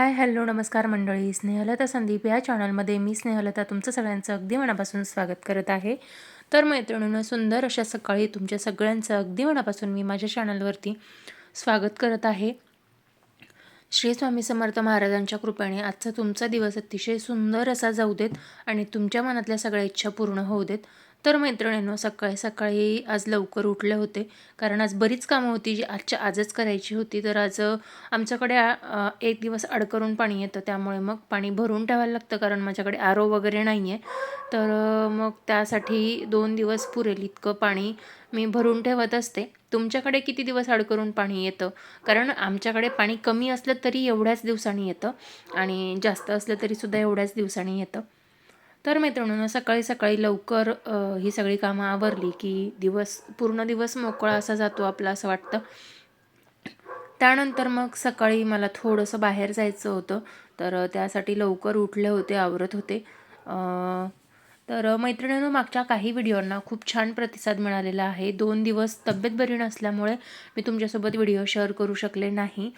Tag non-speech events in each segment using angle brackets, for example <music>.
Hi hello नमस्कार मंडळी. स्नेहलता संदीप या चॅनलमध्ये मी स्नेहलता तुमचं सगळ्यांचं अगदी मनापासून स्वागत करत आहे. तर मैत्रिणीनं सुंदर अशा सकाळी तुमच्या सगळ्यांचं अगदी मनापासून मी माझ्या चॅनलवरती स्वागत करत आहे. श्री स्वामी समर्थ महाराजांच्या कृपेने आजचा तुमचा दिवस अतिशय सुंदर असा जाऊ देत आणि तुमच्या मनातल्या सगळ्या इच्छा पूर्ण होऊ देत. तर मैत्रिणींनो सकाळी सकाळी आज लवकर उठले होते. कारण आज बरीच कामं होती जी आजच्या आजच करायची होती. तर आज आमच्याकडे एक दिवस अडकरून पाणी येतं. त्यामुळे मग पाणी भरून ठेवायला लागतं. कारण माझ्याकडे आरो वगैरे नाही आहे तर मग त्यासाठी दोन दिवस पुरेल इतकं पाणी मी भरून ठेवत असते. तुमच्याकडे किती दिवस अडकरून पाणी येतं? कारण आमच्याकडे पाणी कमी असलं तरी एवढ्याच दिवसांनी येतं. आणि जास्त असलं तरीसुद्धा एवढ्याच दिवसांनी येतं. तर मैत्रिणींनो सकाळी सकाळी लवकर ही सगळी कामं आवरली की दिवस पूर्ण दिवस मोकळा असा जातो आपला असं वाटतं. त्यानंतर मग सकाळी मला थोडंसं बाहेर जायचं होतं तर त्यासाठी लवकर उठले होते आवरत होते. तर अ, मैत्रिणींनो मागच्या काही व्हिडिओंना खूप छान प्रतिसाद मिळालेला आहे. दोन दिवस तब्येत बरी नसल्यामुळे मी तुमच्यासोबत व्हिडिओ शेअर करू शकले नाही.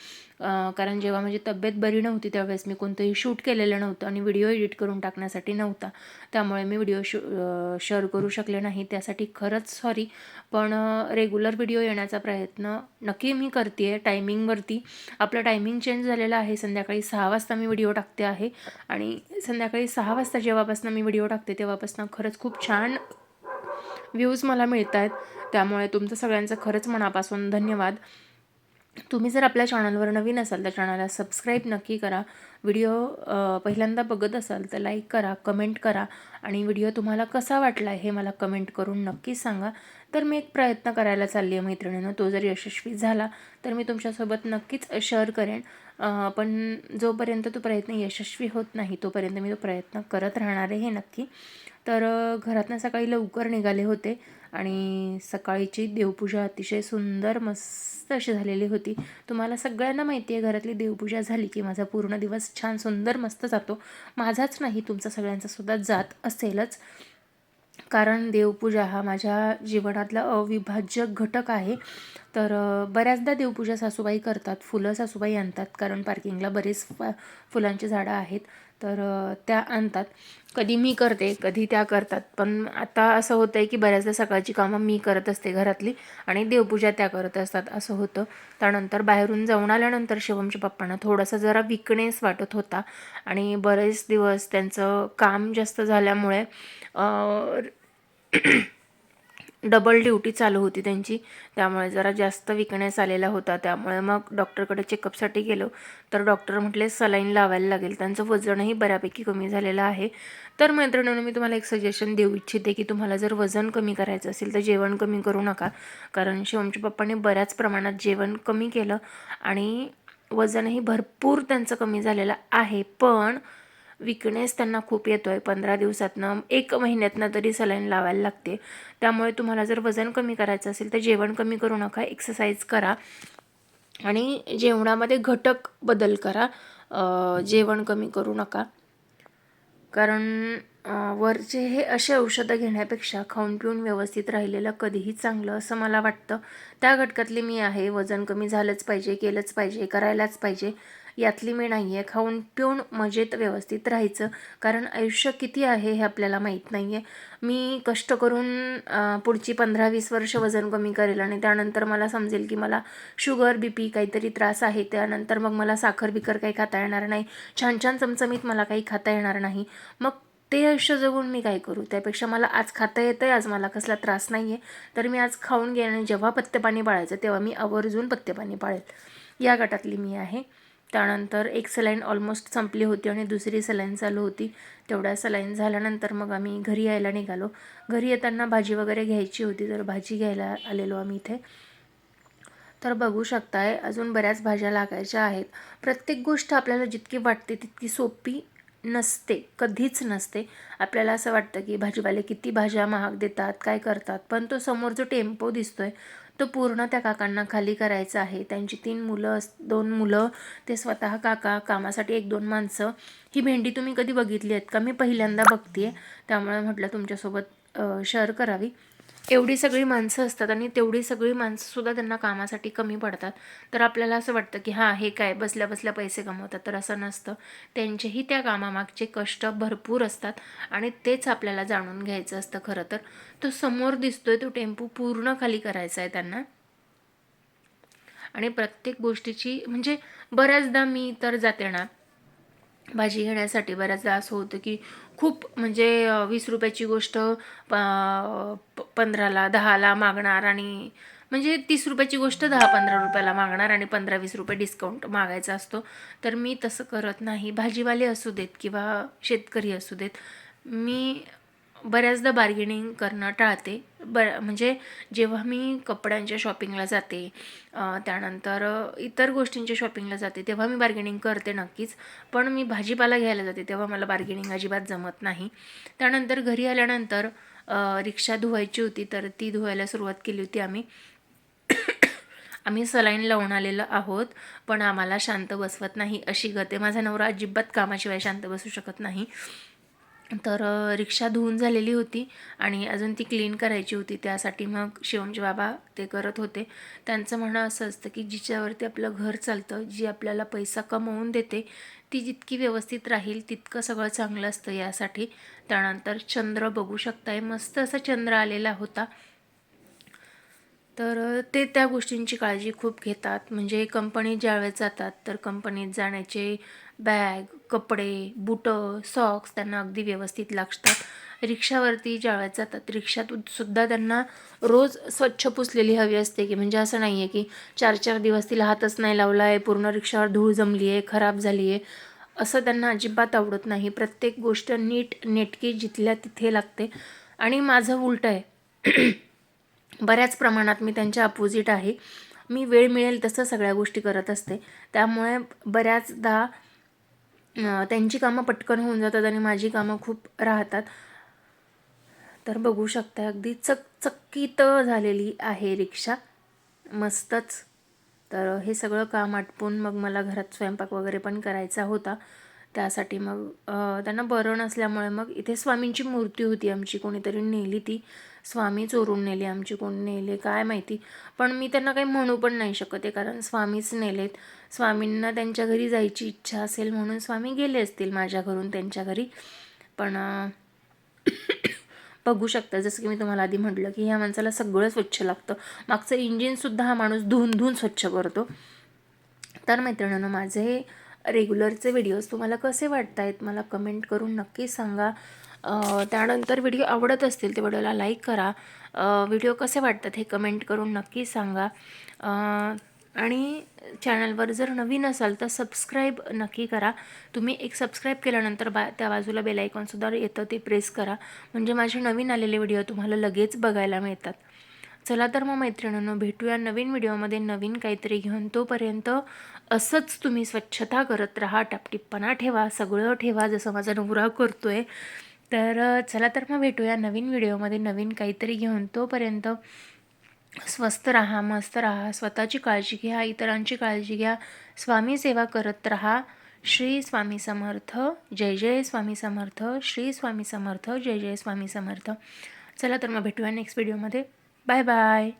कारण जेव्हा माझी तब्येत बरी नव्हती त्यावेळेस मी कोणतंही शूट केलेलं नव्हतं आणि व्हिडिओ एडिट करून टाकण्यासाठी नव्हता. त्यामुळे मी व्हिडिओ शू शेअर करू शकले नाही. त्यासाठी खरंच सॉरी पण रेग्युलर व्हिडिओ येण्याचा प्रयत्न नक्की मी करते आहे टायमिंगवरती आपलं टायमिंग चेंज झालेलं आहे. संध्याकाळी सहा वाजता मी व्हिडिओ टाकते आहे. आणि संध्याकाळी सहा वाजता जेव्हापासून मी व्हिडिओ टाकते तेव्हापासून खरंच खूप छान व्ह्यूज मला मिळत आहेत त्यामुळे तुमचं सगळ्यांचं खरंच मनापासून धन्यवाद. तुम्ही जर आपल्या चॅनलवर नवीन असाल तर चॅनलला सबस्क्राईब नक्की करा. व्हिडिओ पहिल्यांदा बघत असाल तर लाईक करा कमेंट करा आणि व्हिडिओ तुम्हाला कसा वाटला हे मला कमेंट करून नक्की सांगा. तर मी एक प्रयत्न करायला चालली आहे मैत्रिणीनं तो जर यशस्वी झाला तर मी तुमच्यासोबत नक्कीच शेअर करेन. पण जोपर्यंत तो प्रयत्न यशस्वी होत नाही तोपर्यंत मी तो प्रयत्न करत राहणार आहे हे नक्की. तर घरातनं सकाळी लवकर निघाले होते. आणि सकाळीची देवपूजा अतिशय सुंदर मस्त अशी झालेली होती. तुम्हाला सगळ्यांना माहिती आहे घरातली देवपूजा झाली की माझा पूर्ण दिवस छान सुंदर मस्त जातो. माझाच नाही तुमचा सगळ्यांचा सुद्धा जात असेलच. कारण देवपूजा हा माझ्या जीवनातला अविभाज्य घटक आहे. तर बऱ्याचदा देवपूजा सासूबाई करतात फुलं सासूबाई आणतात कारण पार्किंगला बरेच फ फुलांची झाडं आहेत तर त्या आणतात. कधी मी करते कधी त्या करतात पण आता असं होतं आहे की बऱ्याचदा सकाळची कामं मी करत असते घरातली आणि देवपूजा त्या करत असतात असं होतं. त्यानंतर बाहेरून जाऊन आल्यानंतर शिवमच्या पप्पांना थोडासा जरा विकनेस वाटत होता आणि बरेच दिवस त्यांचं काम जास्त झाल्यामुळे डबल ड्युटी चालू होती त्यांची. त्यामुळे जरा जास्त विकनेस आलेला होता. त्यामुळे मग डॉक्टरकडे चेकअपसाठी गेलो. तर डॉक्टर म्हटले सलाईन लावायला लागेल. त्यांचं वजनही बऱ्यापैकी कमी झालेलं आहे. तर मैत्रिणीनं मी तुम्हाला एक सजेशन देऊ इच्छिते की तुम्हाला जर वजन कमी करायचं असेल तर जेवण कमी करू नका. कारण शिवमच्या पप्पाने बऱ्याच प्रमाणात जेवण कमी केलं आणि वजनही भरपूर त्यांचं कमी झालेलं आहे. पण विकनेस त्यांना खूप येतो आहे पंधरा दिवसातनं एक महिन्यातनं तरी सलाईन लावायला लागते. त्यामुळे तुम्हाला जर वजन कमी करायचं असेल तर जेवण कमी करू नका. एक्सरसाइज करा. आणि जेवणामध्ये घटक बदल करा. जेवण कमी करू नका. कारण वरचे हे असे औषधं घेण्यापेक्षा खाऊन पिऊन व्यवस्थित राहिलेलं कधीही चांगलं असं मला वाटतं. त्या घटकातली मी आहे. वजन कमी झालंच पाहिजे केलंच पाहिजे करायलाच पाहिजे. यातली मी नाही आहे खाऊन पिऊन मजेत व्यवस्थित राहायचं. कारण आयुष्य किती आहे हे आपल्याला माहीत नाही आहे मी कष्ट करून पुढची पंधरा वीस वर्ष वजन कमी करेल आणि त्यानंतर मला समजेल की मला शुगर बी पी काहीतरी त्रास आहे. त्यानंतर मग मला साखर बिकर काही खाता येणार नाही. छान छान चमचमीत मला काही खाता येणार नाही. मग ते आयुष्य जगून मी काय करू? त्यापेक्षा मला आज खाता येतं आहे आज मला कसला त्रास नाही आहे तर मी आज खाऊन घेईन आणि जेव्हा पत्तेपाणी पाळायचं तेव्हा मी आवर्जून पत्तेपाणी पाळेल. या गटातली मी आहे. त्यानंतर एक सलाईन ऑलमोस्ट संपली होती आणि दुसरी सलाईन चालू होती. तेवढ्या सलाईन झाल्यानंतर मग आम्ही घरी यायला निघालो. घरी येताना भाजी वगैरे घ्यायची होती तर भाजी घ्यायला आलेलो आम्ही इथे. तर बघू शकताय अजून बऱ्याच भाज्या लागायच्या आहेत. प्रत्येक गोष्ट आपल्याला जितकी वाटते तितकी सोपी नसते कधीच नसते. आपल्याला असं वाटतं की भाजीवाले किती भाज्या महाग देतात काय करतात पण तो समोर जो टेम्पो दिसतोय तो पूर्ण त्या काकांना खाली करायचा आहे. त्यांची तीन मुलं अस दोन मुलं ते स्वतः काका कामासाठी एक दोन माणसं. ही भेंडी तुम्ही कधी बघितली आहेत का? मी पहिल्यांदा बघते त्यामुळे म्हटलं तुमच्यासोबत शेअर करावी. एवढी सगळी माणसं असतात आणि तेवढी सगळी माणसंसुद्धा त्यांना कामासाठी कमी पडतात. तर आपल्याला असं वाटतं की हां हे काय बसल्या बसल्या पैसे कमवतात. तर असं नसतं. त्यांचेही त्या कामामागचे कष्ट भरपूर असतात आणि तेच आपल्याला जाणून घ्यायचं असतं खरं तर. तो समोर दिसतोय तो टेम्पो पूर्ण खाली करायचा आहे त्यांना. आणि प्रत्येक गोष्टीची म्हणजे बऱ्याचदा मी तर जाते ना भाजी घेण्यासाठी बऱ्याचदा असं होतं की खूप म्हणजे वीस रुपयाची गोष्ट प- पंधराला दहाला मागणार आणि म्हणजे तीस रुपयाची गोष्ट दहा पंधरा रुपयाला मागणार आणि पंधरा वीस रुपये डिस्काउंट मागायचा असतो. तर मी तसं करत नाही. भाजीवाले असू देत किंवा शेतकरी असू देत मी बऱ्याचदा बार्गेनिंग करणं टाळते. बर म्हणजे जेव्हा मी कपड्यांच्या शॉपिंगला जाते त्यानंतर इतर गोष्टींच्या शॉपिंगला जाते तेव्हा मी बार्गेनिंग करते नक्कीच. पण मी भाजीपाला घ्यायला जाते तेव्हा मला बार्गेनिंग अजिबात जमत नाही. त्यानंतर घरी आल्यानंतर रिक्षा धुवायची होती तर ती धुवायला सुरुवात केली होती आम्ही. आम्ही सलाईन लावून आलेलो आहोत पण आम्हाला शांत बसवत नाही अशी गते माझा नवरा अजिबात कामाशिवाय शांत बसू शकत नाही. तर रिक्षा धुवून झालेली होती आणि अजून ती क्लीन करायची होती. त्यासाठी मग शिवमचे बाबा ते करत होते. त्यांचं म्हणणं असं असतं की जिच्यावरती आपलं घर चालतं जी आपल्याला पैसा कमवून देते ती जितकी व्यवस्थित राहील तितकं सगळं चांगलं असतं यासाठी. त्यानंतर चंद्र बघू शकताय. मस्त असा चंद्र आलेला होता. तर ते त्या गोष्टींची काळजी खूप घेतात. म्हणजे कंपनीत ज्यावेळेस जातात तर कंपनीत जाण्याचे बॅग कपडे बुटं सॉक्स त्यांना अगदी व्यवस्थित लागतात. रिक्षावरती ज्यावेळेस जातात रिक्षात सुद्धा त्यांना रोज स्वच्छ पुसलेली हवी असते की म्हणजे असं नाही आहे की चार चार दिवस तिला हातच नाही लावला आहे पूर्ण रिक्षावर धूळ जमली आहे खराब झाली आहे असं त्यांना अजिबात आवडत नाही. प्रत्येक गोष्ट नीट नेटकी जिथल्या तिथे लागते. आणि माझं उलटं आहे. <clears throat> बऱ्याच प्रमाणात मी त्यांच्या अपोजिट आहे. मी वेळ मिळेल तसं सगळ्या गोष्टी करत असते. त्यामुळे बऱ्याचदा त्यांची कामं पटकन होऊन जातात आणि माझी कामं खूप राहतात. तर बघू शकता अगदी चकचकीत झालेली आहे रिक्षा. मस्तच. तर हे सगळं काम आटपून मग मला घरात स्वयंपाक वगैरे पण करायचा होता. त्यासाठी मग त्यांना बरं नसल्यामुळे मग इथे स्वामींची मूर्ती होती आमची कोणीतरी नेली ती. स्वामी चोरून नेली आमची कोण नेले काय माहिती. पण मी त्यांना काही म्हणू पण नाही शकत आहे कारण स्वामीच नेलेत. स्वामींना त्यांच्या घरी जायची इच्छा असेल म्हणून स्वामी गेले असतील माझ्या घरून त्यांच्या घरी. पण <coughs> बघू शकता जसं की मी तुम्हाला आधी म्हटलं की ह्या माणसाला सगळं स्वच्छ लागतं. मागचं इंजिनसुद्धा हा माणूस धुवून धुवून स्वच्छ करतो. तर मैत्रिणीनं माझे रेग्युलरचे व्हिडिओज तुम्हाला कसे वाटत आहेत मला कमेंट करून नक्की सांगा. त्यानंतर व्हिडिओ आवडत असतील ते व्हिडिओला लाईक करा. व्हिडिओ कसे वाटतात हे कमेंट करून नक्की सांगा. आणि चॅनलवर जर नवीन असाल तर सबस्क्राईब नक्की करा. तुम्ही एक सबस्क्राईब केल्यानंतर बा त्या बाजूला बेलायकॉनसुद्धा येतं ते प्रेस करा. म्हणजे माझे नवीन आलेले व्हिडिओ तुम्हाला लगेच बघायला मिळतात. चला तर मग मैत्रिणींनो भेटूया नवीन व्हिडिओमध्ये नवीन काहीतरी घेऊन. तोपर्यंत असंच तुम्ही स्वच्छता करत राहा टापटिप्पणा ठेवा सगळं ठेवा जसं माझा नवरा करतोय. तर चला तर मग भेटूया नवीन व्हिडिओमध्ये नवीन काहीतरी घेऊन. तोपर्यंत स्वस्थ राहा मस्त राहा स्वतःची काळजी घ्या इतरांची काळजी घ्या स्वामी सेवा करत राहा. श्री स्वामी समर्थ जय जय स्वामी समर्थ श्री स्वामी समर्थ जय जय स्वामी समर्थ. चला तर मग भेटूया नेक्स्ट व्हिडिओमध्ये Bye bye.